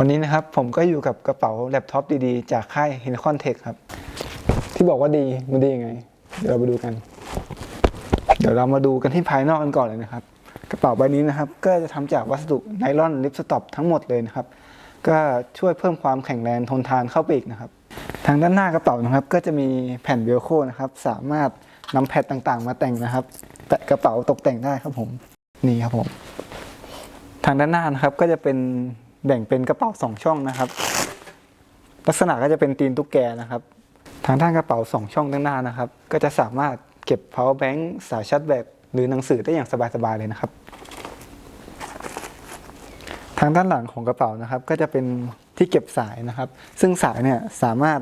วันนี้นะครับผมก็อยู่กับกระเป๋าแล็ปท็อปดีๆ จากค่าย h e l i c o n Tech ครับ ที่บอกว่าดีมันดียังไง เดี๋ยวเราไปดูกัน เดี๋ยวเรามาดูกันที่ภายนอกกันก่อนเลยนะครับ กระเป๋าใบนี้นะครับ ก็จะทำจากวัสดุไนลอนลิปสต็อปทั้งหมดเลยนะครับ ก็ช่วยเพิ่มความแข็งแรงทนทานเข้าไปอีกนะครับ ทางด้านหน้ากระเป๋านะครับ ก็จะมีแผ่นเวลโคนะครับ สามารถนำแพดต่างๆ มาแต่งนะครับ แตะกระเป๋าตกแต่งได้ครับผมนี่ครับผม ทางด้านหน้านะครับก็จะเป็น แบ่งเป็นกระเป๋าสองช่องนะครับ ลักษณะก็จะเป็นตีนตุ๊กแกนะครับ ทางด้านกระเป๋าสองช่องด้านหน้านะครับ ก็จะสามารถเก็บ power bank สายชาร์จแบตหรือหนังสือได้อย่างสบายๆเลยนะครับ ทางด้านหลังของกระเป๋านะครับ ก็จะเป็นที่เก็บสายนะครับ ซึ่งสายเนี่ยสามารถ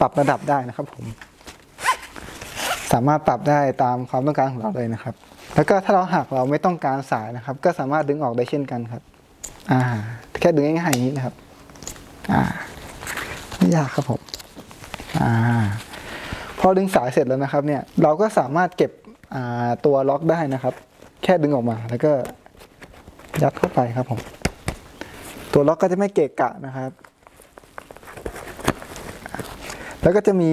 ปรับระดับได้นะครับผม สามารถปรับได้ตามความต้องการของเราเลยนะครับ แล้วก็ถ้าเราหากเราไม่ต้องการสายนะครับ ก็สามารถดึงออกได้เช่นกันครับ อ่า แค่ดึงง่ายๆอย่างนี้นะครับ อ่า ไม่ยากครับผม อ่า พอดึงสายเสร็จแล้วนะครับ เนี่ย เราก็สามารถเก็บอ่าตัวล็อกได้นะครับ แค่ดึงออกมาแล้วก็ยัดเข้าไปครับผม ตัวล็อกก็จะไม่เกะกะนะครับ แล้วก็จะมี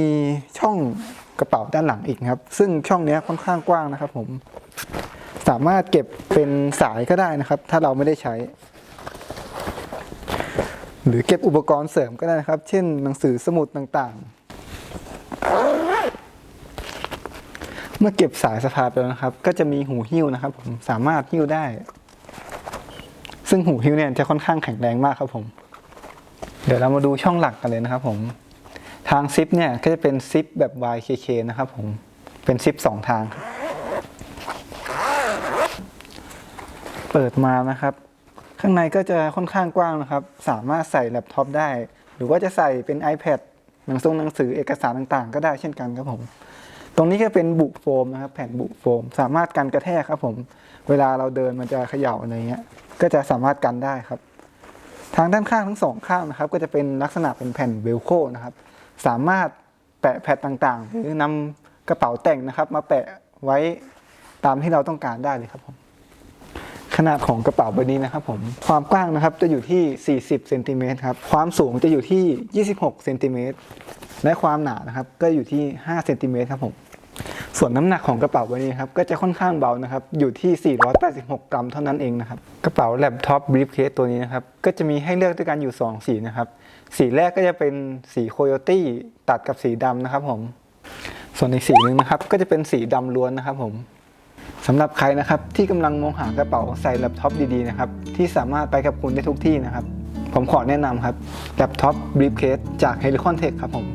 ช่องกระเป๋าด้านหลังอีกครับ ซึ่งช่องนี้ค่อนข้างกว้างนะครับผม สามารถเก็บเป็นสายก็ได้นะครับ ถ้าเราไม่ได้ใช้ หรือเก็บอุปกรณ์เสริมก็ได้นะครับ เช่นหนังสือสมุดต่างๆ เมื่อเก็บสายสะพายไปแล้วนะครับ ก็จะมีหูหิ้วนะครับ ผมสามารถหิ้วได้ ซึ่งหูหิ้วเนี่ยจะค่อนข้างแข็งแรงมากครับผม เดี๋ยวเรามาดูช่องหลักกันเลยนะครับ ผมทางซิปเนี่ยก็จะเป็นซิปแบบ YKK นะครับ ผมเป็นซิปสองทาง เปิดมานะครับ ข้างในก็จะค่อนข้างกว้างนะครับ สามารถใส่แล็ปท็อปได้ หรือว่าจะใส่เป็น iPad หนังสือหนังสือเอกสารต่างๆ ก็ได้เช่นกันครับผม ตรงนี้ก็เป็นบุโฟมนะครับ แผ่นบุโฟม สามารถกันกระแทกครับผม เวลาเราเดินมันจะเขย่าอะไรเงี้ย ก็จะสามารถกันได้ครับ ทางด้านข้างทั้งสองข้างนะครับ ก็จะเป็นลักษณะเป็นแผ่นเวลโคนะครับ สามารถแปะแพดต่างๆ หรือนำกระเป๋าแต่งนะครับ มาแปะไว้ตามที่เราต้องการได้เลยครับผม ขนาดของกระเป๋าใบนี้นะครับผมความกว้างนะครับจะอยู่ที่ 40เซนติเมตรครับความสูงจะอยู่ที่ 26เซนติเมตรและความหนานะครับก็อยู่ที่5เซนติเมตรครับผมส่วนน้ำหนักของกระเป๋าใบนี้ครับก็จะค่อนข้างเบานะครับอยู่ที่ 486 กรัมเท่านั้นเองนะครับกระเป๋าแล็ปท็อปบรีฟเคสตัวนี้นะครับก็จะมีให้เลือกด้วยกันอยู่ 2 สีนะครับสีแรกก็จะเป็นสีโคโยตี้ตัดกับสีดำนะครับผมส่วนอีกสีหนึ่งนะครับก็จะเป็นสีดำล้วนนะครับผม สำหรับใครนะครับที่กำลังมองหากระเป๋าใส่แล็ปท็อปดีๆนะครับที่สามารถไปกับคุณได้ทุกที่นะครับ ผมขอแนะนำครับแล็ปท็อปบรีฟเคสจาก h e l i c o n Tech ครับผม